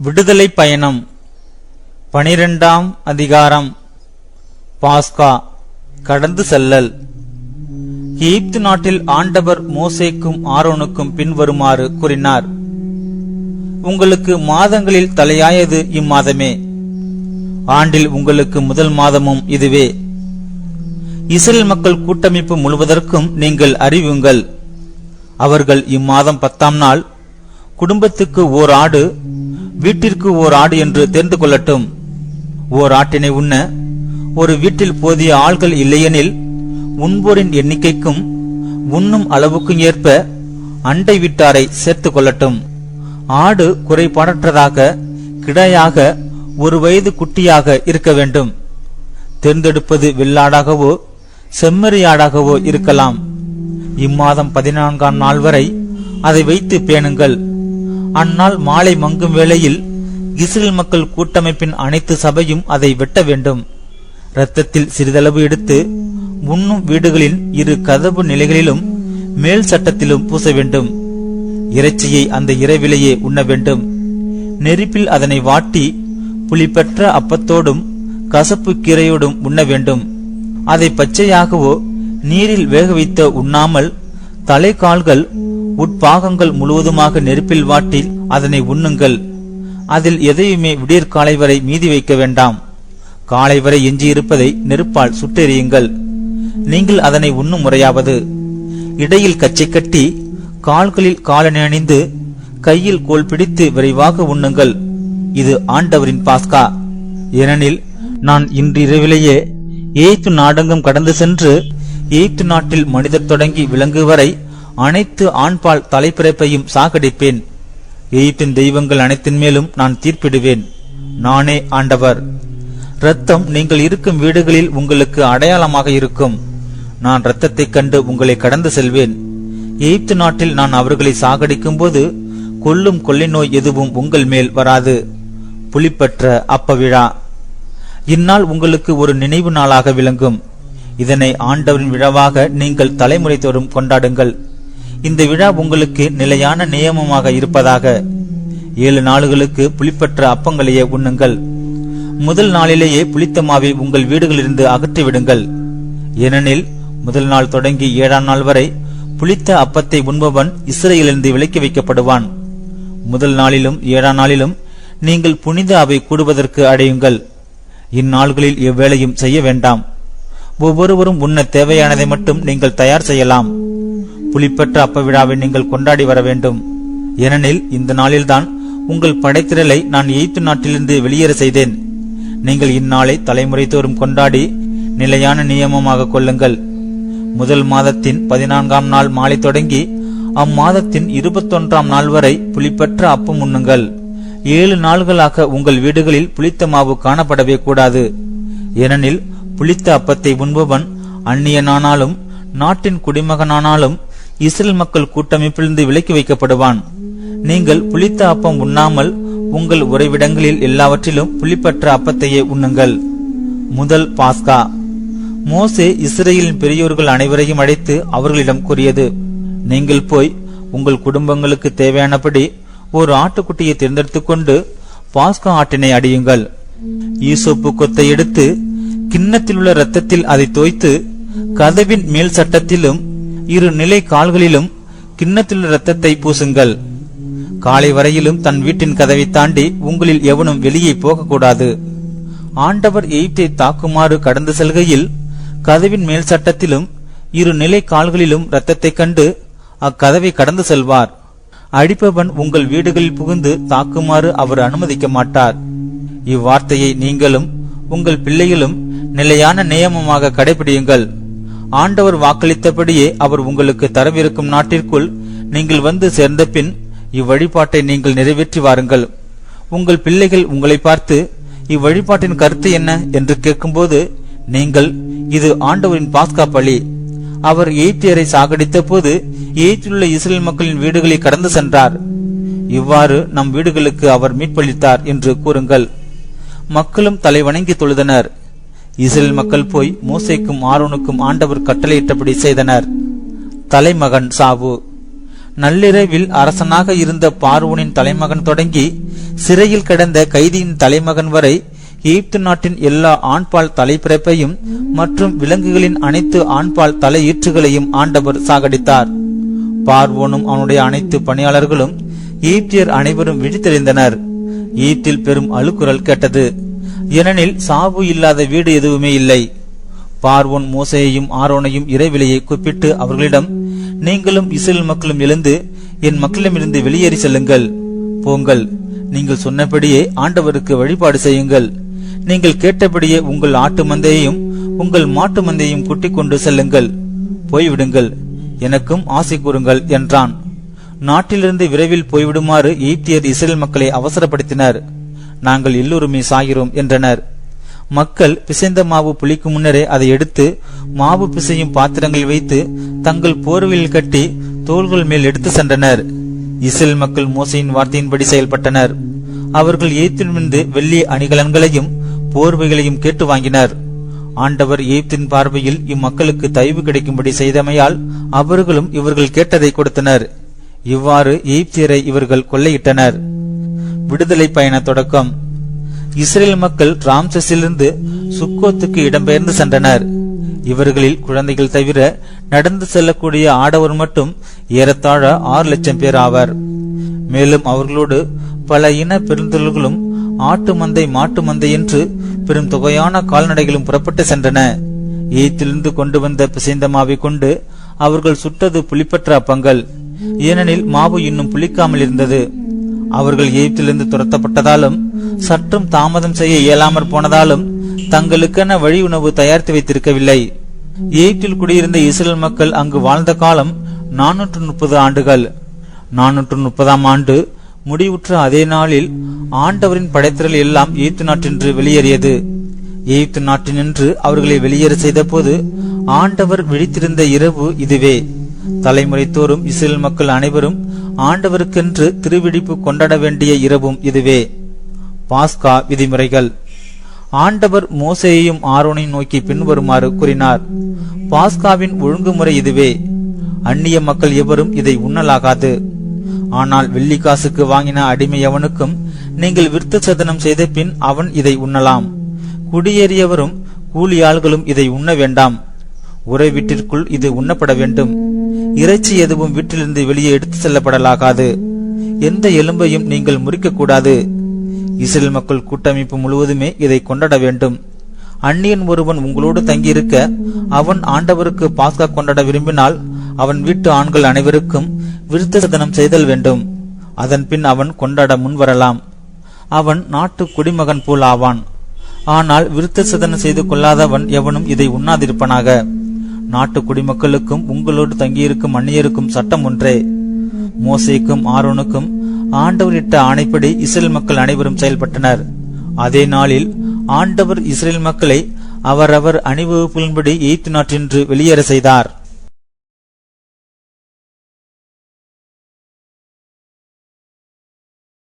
விடுதலை பயணம். பனிரெண்டாம் அதிகாரம். பாஸ்கா கடந்து செல்லல். எகிப்து நாட்டில் ஆண்டவர் மோசேக்கும் ஆரோனுக்கும் பின்வருமாறு கூறினார். உங்களுக்கு மாதங்களில் தலையாயது இம்மாதமே. ஆண்டில் உங்களுக்கு முதல் மாதமும் இதுவே. இஸ்ரேல் மக்கள் கூட்டமைப்பு முழுவதற்கும் நீங்கள் அறிவுங்கள். அவர்கள் இம்மாதம் பத்தாம் நாள் குடும்பத்துக்கு ஓர் ஆடு வீட்டிற்கு ஓர் ஆடு என்று தெரிந்து கொள்ளட்டும். ஓர் ஆட்டினை உண்ண ஒரு வீட்டில் போதிய ஆள்கள் இல்லையெனில் உண்போரின் எண்ணிக்கைக்கும் உண்ணும் அளவுக்கும் ஏற்ப அண்டை வீட்டாரை சேர்த்து கொள்ளட்டும். ஆடு குறைபாடற்றதாக கிடையாக ஒரு வயது குட்டியாக இருக்க வேண்டும். தேர்ந்தெடுப்பது வெள்ளாடாகவோ செம்மறியாடாகவோ இருக்கலாம். இம்மாதம் பதினான்காம் நாள் வரை அதை வைத்து பேணுங்கள். அந்நாள் மாலை மங்கும் வேளையில் இஸ்ரேல் மக்கள் கூட்டமைப்பின் அனைத்து சபையும் அதை வெட்ட வேண்டும். இரத்தத்தில் சிறிதளவு எடுத்து உண்ணும் வீடுகளின் இரு கதவு நிலைகளிலும் மேல் சட்டத்திலும் பூச வேண்டும். இறைச்சியை அந்த இரவிலேயே உண்ண வேண்டும். நெருப்பில் அதனை வாட்டி புளிப்பற்ற அப்பத்தோடும் கசப்பு கீரையோடும் உண்ண வேண்டும். அதை பச்சையாகவோ நீரில் வேக வைத்த உண்ணாமல் தலை கால்கள் உட்பாகங்கள் முழுவதுமாக நெருப்பில் வாட்டி அதனை உண்ணுங்கள். அதில் எதையுமே விடியற்காலை வரை மீதி வைக்க வேண்டாம். காலை வரை எஞ்சியிருப்பதை நெருப்பால் சுட்டெறியுங்கள். நீங்கள் அதனை உண்ணும் முறையாவது. இடையில் கச்சை கட்டி கால்களில் காலணி அணிந்து கையில் கோல் பிடித்து விரைவாக உண்ணுங்கள். இது ஆண்டவரின் பாஸ்கா. ஏனெனில் நான் இன்றிரவிலேயே ஏய்த்து நாடெங்கும் கடந்து சென்று எகிப்து நாட்டில் மனிதர் தொடங்கி விலங்கு வரை அனைத்து ஆண்பால் தலைப்பிறப்பையும் சாகடிப்பேன். எகிப்தின் தெய்வங்கள் அனைத்தின் மேலும் நான் தீர்ப்பிடுவேன். நானே ஆண்டவர். இரத்தம் நீங்கள் இருக்கும் வீடுகளில் உங்களுக்கு அடையாளமாக இருக்கும். நான் இரத்தத்தைக் கண்டு உங்களை கடந்து செல்வேன். எகிப்து நாட்டில் நான் அவர்களை சாகடிக்கும் போது கொல்லும் கொள்ளை நோய் எதுவும் உங்கள் மேல் வராது. புலிப்பற்ற அப்ப விழா இந்நாள் உங்களுக்கு ஒரு நினைவு நாளாக விளங்கும். இதனை ஆண்டவரின் விழாவாக நீங்கள் தலைமுறை தோறும் கொண்டாடுங்கள். இந்த விழா உங்களுக்கு நிலையான நியமமாக இருப்பதாக. ஏழு நாளுகளுக்கு புளிப்பற்ற அப்பங்களையே உண்ணுங்கள். முதல் நாளிலேயே புளித்த மாவை உங்கள் வீடுகளிலிருந்து அகற்றிவிடுங்கள் ஏனெனில் முதல் நாள் தொடங்கி ஏழாம் நாள் வரை புளித்த அப்பத்தை உண்பவன் இஸ்ரேலிலிருந்து விலக்கி வைக்கப்படுவான். முதல் நாளிலும் ஏழாம் நாளிலும் நீங்கள் புனித அவை கூடுவதற்கு அடையுங்கள். இந்நாள்களில் எவ்வேளையும் செய்ய வேண்டாம். ஒவ்வொருவரும் உண்ண தேவையானதை மட்டும் நீங்கள் தயார் செய்யலாம். புலிப்பற்ற அப்ப விழாவை நீங்கள் கொண்டாடி வர வேண்டும். ஏனெனில் இந்த நாளில்தான் உங்கள் படைத்திரலை நான் எய்த்து நாட்டிலிருந்து வெளியேற செய்தேன். நீங்கள் இந்நாளை தலைமுறை தோறும் கொண்டாடி நிலையான நியமமாக கொள்ளுங்கள். முதல் மாதத்தின் பதினான்காம் நாள் மாலை தொடங்கி அம்மாதத்தின் இருபத்தொன்றாம் நாள் வரை புளிப்பற்ற அப்பம் உண்ணுங்கள் ஏழு நாள்களாக உங்கள் வீடுகளில் புளித்த மாவு காணப்படவே கூடாது. ஏனெனில் புளித்த அப்பத்தை உண்பவன் அந்நியனானாலும் நாட்டின் குடிமகனானாலும் இஸ்ரேல் மக்கள் கூட்டமைப்பிலிருந்து விலக்கி வைக்கப்படுவான். நீங்கள் புளித்த அப்பம் உண்ணாமல் உங்கள் உறைவிடங்களில் எல்லாவற்றிலும் புளிப்பற்ற அப்பத்தையே உண்ணுங்கள். முதல் பாஸ்கா. மோசே இஸ்ரேலின் பெரியோர்கள் அனைவரையும் அழைத்து அவர்களிடம் கூறியது நீங்கள் போய் உங்கள் குடும்பங்களுக்கு தேவையானபடி ஒரு ஆட்டுக்குட்டியை தேர்ந்தெடுத்துக் கொண்டு பாஸ்கா ஆட்டினை அடியுங்கள். ஈசோப்பு கொத்தை எடுத்து கிண்ணத்தில் உள்ள இரத்தத்தில் அதை தோய்த்து கதவின் மேல் சட்டத்திலும் இரு நிலை கால்களிலும் கிண்ணத்தில் உள்ள இரத்தத்தை பூசுங்கள். காலை வரையிலும் தன் வீட்டின் கதவை தாண்டி உங்களில் எவனும் வெளியே போகக்கூடாது. ஆண்டவர் எய்ப்தை தாக்குமாறு கடந்து செல்கையில் கதவின் மேல் சட்டத்திலும் இரு நிலை கால்களிலும் இரத்தத்தைக் கண்டு அக்கதவை கடந்து செல்வார். அடிப்பவன் உங்கள் வீடுகளில் புகுந்து தாக்குமாறு அவர் அனுமதிக்க மாட்டார். இவ்வார்த்தையை நீங்களும் உங்கள் பிள்ளைகளும் நிலையான நியமமாக கடைபிடியுங்கள். ஆண்டவர் வாக்களித்தபடியே அவர் உங்களுக்கு தரவிருக்கும் நாட்டிற்குள் நீங்கள் வந்து சேர்ந்த பின் இவ்வழிபாட்டை நீங்கள் நிறைவேற்றி வாருங்கள். உங்கள் பிள்ளைகள் உங்களை பார்த்து இவ்வழிபாட்டின் கருத்து என்ன என்று கேட்கும்போது நீங்கள் இது ஆண்டவரின் பாஸ்கா பலி. அவர் எய்த்தியரை சாகடித்த போது எய்த்திலுள்ள இஸ்ரேல் மக்களின் வீடுகளை கடந்து சென்றார். இவ்வாறு நம் வீடுகளுக்கு அவர் மீட்பளித்தார் என்று கூறுங்கள். மக்களும் தலை வணங்கி தொழுதனர். இஸ்ரேல் மக்கள் போய் மூசைக்கும் ஆரோனுக்கும் ஆண்டவர் கட்டளையிட்டபடி செய்தனர். தலைமகன் சாவு. நள்ளிரவில் அரசனாக இருந்த பார்வோனின் தலைமகன் தொடங்கி சிறையில் கிடந்த கைதியின் தலைமகன் வரை எகிப்து நாட்டின் எல்லா ஆண்பால் தலைப்பிறப்பையும் மற்றும் விலங்குகளின் அனைத்து ஆண்பால் தலையீற்றுகளையும் ஆண்டவர் சாகடித்தார். பார்வோனும் அவனுடைய அனைத்து பணியாளர்களும் ஈப்தியர் அனைவரும் விழித்தெறிந்தனர் ஈப்தில் பெரும் அழுக்குரல் கேட்டது. ஏனெனில் சாவு இல்லாத வீடு எதுவுமே இல்லை. பார்வோன் மோசையையும் ஆரோனையும் இறைவிலையை கூப்பிட்டு அவர்களிடம் நீங்களும் இஸ்ரேல் மக்களும் எழுந்து என் மக்களிடமிருந்து வெளியேறி செல்லுங்கள். போங்கள். நீங்கள் சொன்னபடியே ஆண்டவருக்கு வழிபாடு செய்யுங்கள். நீங்கள் கேட்டபடியே உங்கள் ஆட்டு மந்தையையும் உங்கள் மாட்டு மந்தையையும் குட்டி கொண்டு செல்லுங்கள். போய்விடுங்கள். எனக்கும் ஆசை கூறுங்கள் என்றான். நாட்டிலிருந்து விரைவில் போய்விடுமாறு எகிப்தியர் இஸ்ரேல் மக்களை அவசரப்படுத்தினர். நாங்கள் எல்லோருமே சாகிறோம் என்றனர். மக்கள் பிசைந்த மாவு புளிக்கும் முன்னரே அதை எடுத்து மாவு பிசையும் பாத்திரங்களில் வைத்து தங்கள் போர்வையில் கட்டி தோள்கள் மேல் எடுத்து சென்றனர். இஸ்ரேல் மக்கள் மோசையின் வார்த்தையின்படி செயல்பட்டனர். அவர்கள் எய்த்திலிருந்து வெள்ளி அணிகலன்களையும் போர்வைகளையும் கேட்டு வாங்கினர். ஆண்டவர் எய்ப்தின் பார்வையில் இம்மக்களுக்கு தயவு கிடைக்கும்படி செய்தமையால் அவர்களும் இவர்கள் கேட்டதை கொடுத்தனர். இவ்வாறு எய்ப்தியரை இவர்கள் கொள்ளையிட்டனர். விடுதலை பயண தொடக்கம். இஸ்ரேல் மக்கள் ராம்சஸிலிருந்து சுக்கோத்துக்கு இடம்பெயர்ந்து சென்றனர். இவர்களில் குழந்தைகள் தவிர நடந்து செல்லக்கூடிய ஆடவர் மட்டும் ஏறத்தாழ ஆறு லட்சம் பேர் ஆவர். மேலும் அவர்களோடு பல இன பெருந்தொழில்களும் ஆட்டு மந்தை மாட்டு மந்தை என்று பெரும் தொகையான கால்நடைகளும் புறப்பட்டு சென்றன. ஈயத்திலிருந்து கொண்டு வந்த பிசைந்த மாவை கொண்டு அவர்கள் சுட்டது புளிப்பற்ற அப்பங்கள். ஏனெனில் மாவு இன்னும் புளிக்காமல் இருந்தது. அவர்கள் எகிப்திலிருந்து துரத்தப்பட்டதாலும் சற்றும் தாமதம் செய்ய இயலாமற் போனதாலும் தங்களுக்கென வழி உணவு தயாரித்து வைத்திருக்கவில்லை. எகிப்தில் குடியிருந்த இஸ்ரேல் மக்கள் அங்கு வாழ்ந்த காலம் நானூற்று முப்பது ஆண்டுகள். நானூற்று முப்பதாம் ஆண்டு முடிவுற்ற அதே நாளில் ஆண்டவரின் படைத்திரல் எல்லாம் எகிப்து நாட்டின்று வெளியேறியது. எகிப்து நாட்டினின்று அவர்களை வெளியேற செய்தபோது ஆண்டவர் விழித்திருந்த இரவு இதுவே. தலைமுறை தோறும் இஸ்ரேல் மக்கள் அனைவரும் ஆண்டவருக்கென்று திருவிழிப்பு கொண்டாட வேண்டிய இரவும் இதுவே. பாஸ்கா விதிமுறைகள். ஆண்டவர் மோசையையும் ஆரோனையும் நோக்கி பின்வருமாறு கூறினார். பாஸ்காவின் ஒழுங்குமுறை இதுவே. அந்நிய மக்கள் எவரும் இதை உண்ணலாகாது. ஆனால் வெள்ளிக்காசுக்கு வாங்கின அடிமை அவனுக்கும் நீங்கள் விருத்த சதனம் செய்த பின் அவன் இதை உண்ணலாம். குடியேறியவரும் கூலியாள்களும் இதை உண்ண வேண்டாம். உறை வீட்டிற்குள் இது உண்ணப்பட வேண்டும். இறைச்சி எதுவும் வீட்டிலிருந்து வெளியே எடுத்து செல்லப்படலாகாது. எந்த எலும்பையும் நீங்கள் முறிக்கக்கூடாது. இஸ்ரேல் மக்கள் கூட்டமைப்பு முழுவதுமே இதை கொண்டாட வேண்டும். அந்நியன் ஒருவன் உங்களோடு தங்கியிருக்க அவன் ஆண்டவருக்கு பாஸ்கா கொண்டாட விரும்பினால் அவன் வீட்டு ஆண்கள் அனைவருக்கும் விருத்த சதனம் செய்தல் வேண்டும். அதன் பின் அவன் கொண்டாட முன்வரலாம். அவன் நாட்டு குடிமகன் போல் ஆவான். ஆனால் விருத்த சதனம் செய்து கொள்ளாதவன் எவனும் இதை உண்ணாதிருப்பனாக. நாட்டு குடிமக்களுக்கும் உங்களோடு தங்கியிருக்கும் அந்நியருக்கும் சட்டம் ஒன்றே. மோசேக்கும் ஆரோனுக்கும் ஆண்டவர் இட்ட ஆணைப்படி இஸ்ரேல் மக்கள் அனைவரும் செயல்பட்டனர். அதே நாளில் ஆண்டவர் இஸ்ரேல் மக்களை அவரவர் அணிவகுப்பின்படி எய்த்து நாட்டின்று வெளியேற செய்தார்.